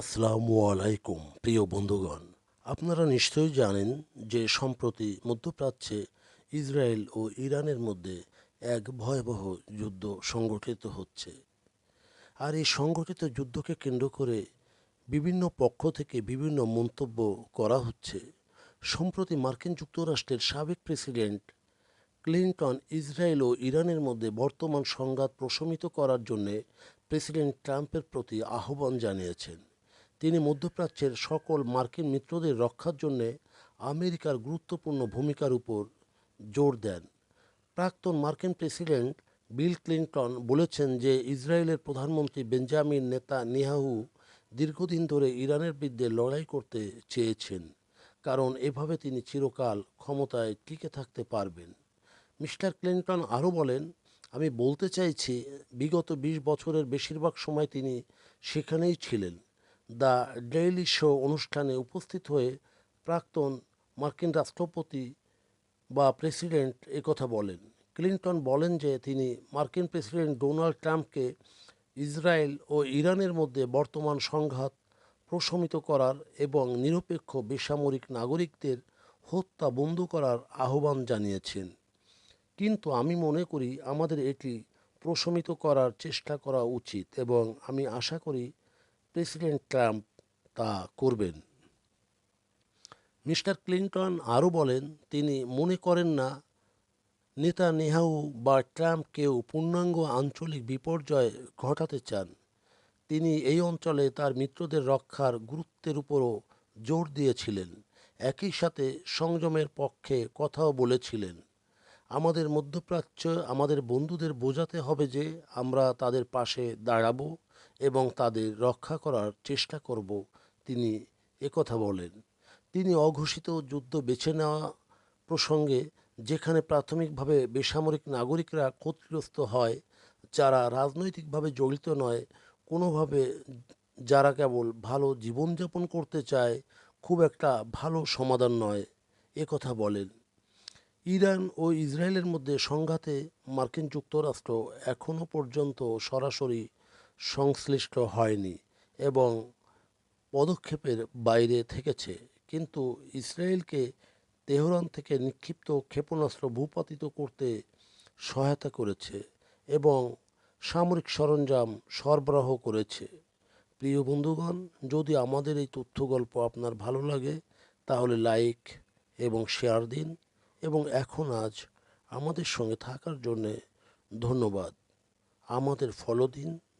আসসালামু আলাইকুম, প্রিয় বন্ধুগণ। আপনারা নিশ্চয়ই জানেন যে সম্প্রতি মধ্যপ্রাচ্যে ইসরায়েল ও ইরানের মধ্যে এক ভয়াবহ যুদ্ধ সংগঠিত হচ্ছে। আর এই সংগঠিত যুদ্ধকে কেন্দ্র করে বিভিন্ন পক্ষ থেকে বিভিন্ন মন্তব্য করা হচ্ছে। সম্প্রতি মার্কিন যুক্তরাষ্ট্রের সাবেক প্রেসিডেন্ট ক্লিন্টন ইসরায়েল ও ইরানের মধ্যে বর্তমান সংঘাত প্রশমিত করার জন্যে প্রেসিডেন্ট ট্রাম্পের প্রতি আহ্বান জানিয়েছেন। তিনি মধ্যপ্রাচ্যের সকল মার্কিন মিত্রদের রক্ষার জন্য আমেরিকার গুরুত্বপূর্ণ ভূমিকার উপর জোর দেন। প্রাক্তন মার্কিন প্রেসিডেন্ট বিল ক্লিন্টন বলেছেন যে, ইসরায়েলের প্রধানমন্ত্রী বেঞ্জামিন নেতা নিহাহু দীর্ঘদিন ধরে ইরানের বিরুদ্ধে লড়াই করতে চেয়েছেন, কারণ এভাবে তিনি চিরকাল ক্ষমতায় টিকে থাকতে পারবেন। মিস্টার ক্লিন্টন আরও বলেন, আমি বলতে চাইছি, বিগত বিশ বছরের বেশিরভাগ সময় তিনি সেখানেই ছিলেন। দ্য ডেইলি শো অনুষ্ঠানে উপস্থিত হয়ে প্রাক্তন মার্কিন রাষ্ট্রপতি বা প্রেসিডেন্ট একথা বলেন। ক্লিন্টন বলেন যে তিনি মার্কিন প্রেসিডেন্ট ডোনাল্ড ট্রাম্পকে ইসরায়েল ও ইরানের মধ্যে বর্তমান সংঘাত প্রশমিত করার এবং নিরপেক্ষ বেসামরিক নাগরিকদের হত্যা বন্ধ করার আহ্বান জানিয়েছেন। কিন্তু আমি মনে করি আমাদের এটি প্রশমিত করার চেষ্টা করা উচিত এবং আমি আশা করি প্রেসিডেন্ট ট্রাম্প তা করবেন। মিস্টার ক্লিন্টন আরও বলেন, তিনি মনে করেন না নেতা নেহাউ বা ট্রাম্প কেউ পূর্ণাঙ্গ আঞ্চলিক বিপর্যয় ঘটাতে চান। তিনি এই অঞ্চলে তার মিত্রদের রক্ষার গুরুত্বের উপরও জোর দিয়েছিলেন। একই সাথে সংযমের পক্ষে কথাও বলেছিলেন, আমাদের মধ্যপ্রাচ্য আমাদের বন্ধুদের বোঝাতে হবে যে আমরা তাদের পাশে দাঁড়াবো এবং তাদের রক্ষা করার চেষ্টা করব, তিনি একথা বলেন। তিনি অঘোষিত যুদ্ধ বেছে নেওয়া প্রসঙ্গে যেখানে প্রাথমিকভাবে বেসামরিক নাগরিকরা ক্ষতিগ্রস্ত হয়, যারা রাজনৈতিকভাবে জড়িত নয়, কোনোভাবে যারা কেবল ভালো জীবনযাপন করতে চায়, খুব একটা ভালো সমাধান নয় একথা বলেন। ইরান ও ইসরায়েলের মধ্যে সংঘাতে মার্কিন যুক্তরাষ্ট্র এখনও পর্যন্ত সরাসরি সংশ্লিষ্ট হয়নি এবং পদক্ষেপের বাইরে থেকেছে। কিন্তু ইসরায়েলকে তেহরান থেকে নিক্ষিপ্ত ক্ষেপণাস্ত্র ভূপাতিত করতে সহায়তা করেছে এবং সামরিক সরঞ্জাম সরবরাহ করেছে। প্রিয় বন্ধুগণ, যদি আমাদের এই তথ্য গল্প আপনার ভালো লাগে, তাহলে লাইক এবং শেয়ার দিন এবং এখন আজ আমাদের সঙ্গে থাকার জন্যে ধন্যবাদ। আমাদের ফলো দিন